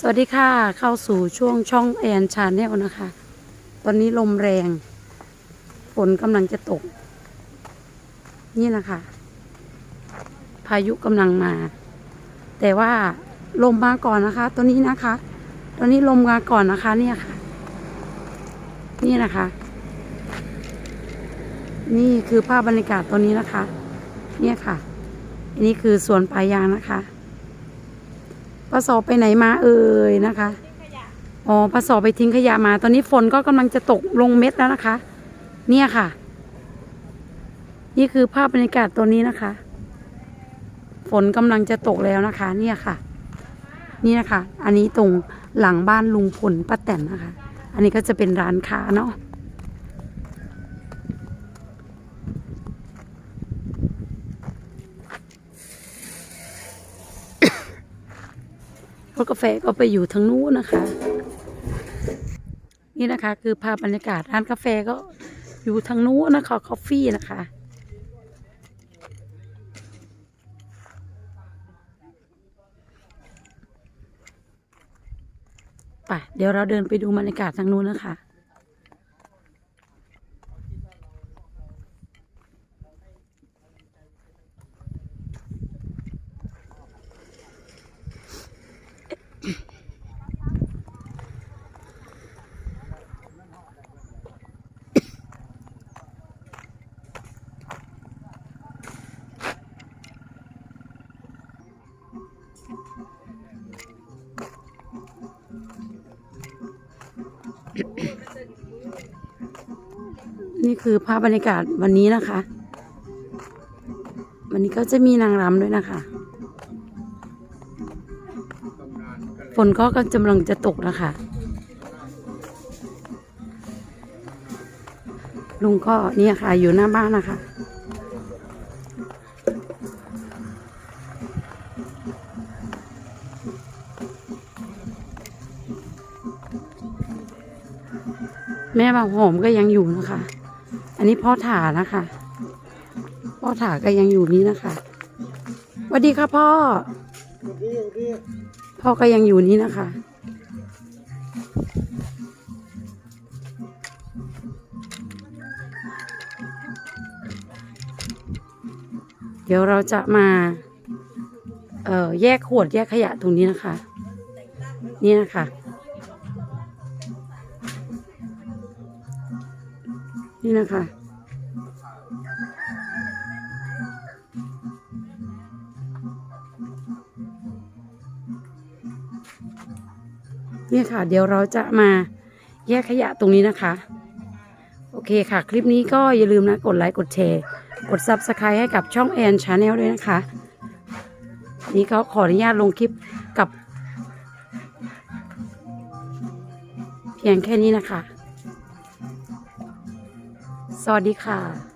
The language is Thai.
สวัสดีค่ะ เข้าสู่ช่วงช่องแอนชาแนลนะคะ ตอนนี้ลมแรง ฝนกำลังจะตก นี่นะคะ พายุกำลังมา แต่ว่าลมมาก่อนนะคะ ตัวนี้นะคะตัวนี้ลมมาก่อนนะคะ เนี่ยค่ะ นี่นะคะ นี่คือภาพบรรยากาศตัวนี้นะคะ เนี่ยค่ะ อันนี้คือสวนปลายางนะคะ ป้าสอไปไหนมาเอ่ยนะคะอ๋อป้าสอไปทิ้งขยะมา ตอนนี้ฝนก็กำลังจะตกลงเม็ดแล้วนะคะ เนี่ยค่ะ นี่คือภาพบรรยากาศตัวนี้นะคะ ฝนกำลังจะตกแล้วนะคะ เนี่ยค่ะ นี่นะคะ อันนี้ตรงหลังบ้านลุงพลป้าแตนนะคะ อันนี้ก็จะเป็นร้านค้าเนาะ รถกาแฟก็ไปอยู่ทางนู้นนะคะ นี่นะคะ คือภาพบรรยากาศร้านกาแฟก็อยู่ทางนู้นนะคะคอฟฟี่นะคะไปเดี๋ยวเราเดินไปดูบรรยากาศทางนู้นนะคะ นี่คือภาพบรรยากาศวันนี้นะคะ วันนี้ก็จะมีนางรำด้วยนะคะ ฝนก็กำลังจะตกนะคะ ลุงก็เนี่ยค่ะอยู่หน้าบ้านนะคะ แม่บางหอมก็ยังอยู่นะคะ อันนี้พ่อถานะคะ พ่อถาก็ยังอยู่นี่นะคะสวัสดีค่ะพ่อ พ่อก็ยังอยู่นี่นะคะ เดี๋ยวเราจะมา เอ่อ แยกขวดแยกขยะตรงนี้นะคะ นี่นะคะ นี่นะคะ เนี่ยค่ะ เดี๋ยวเราจะมาแยกขยะตรงนี้นะคะ โอเคค่ะ คลิปนี้ก็อย่าลืมนะ กดไลค์กดแชร์ กด Subscribe ให้กับช่องแอนชาแนลด้วยนะคะ นี่เขาขออนุญาตลงคลิปกับ เพียงแค่นี้นะคะ สวัสดีค่ะ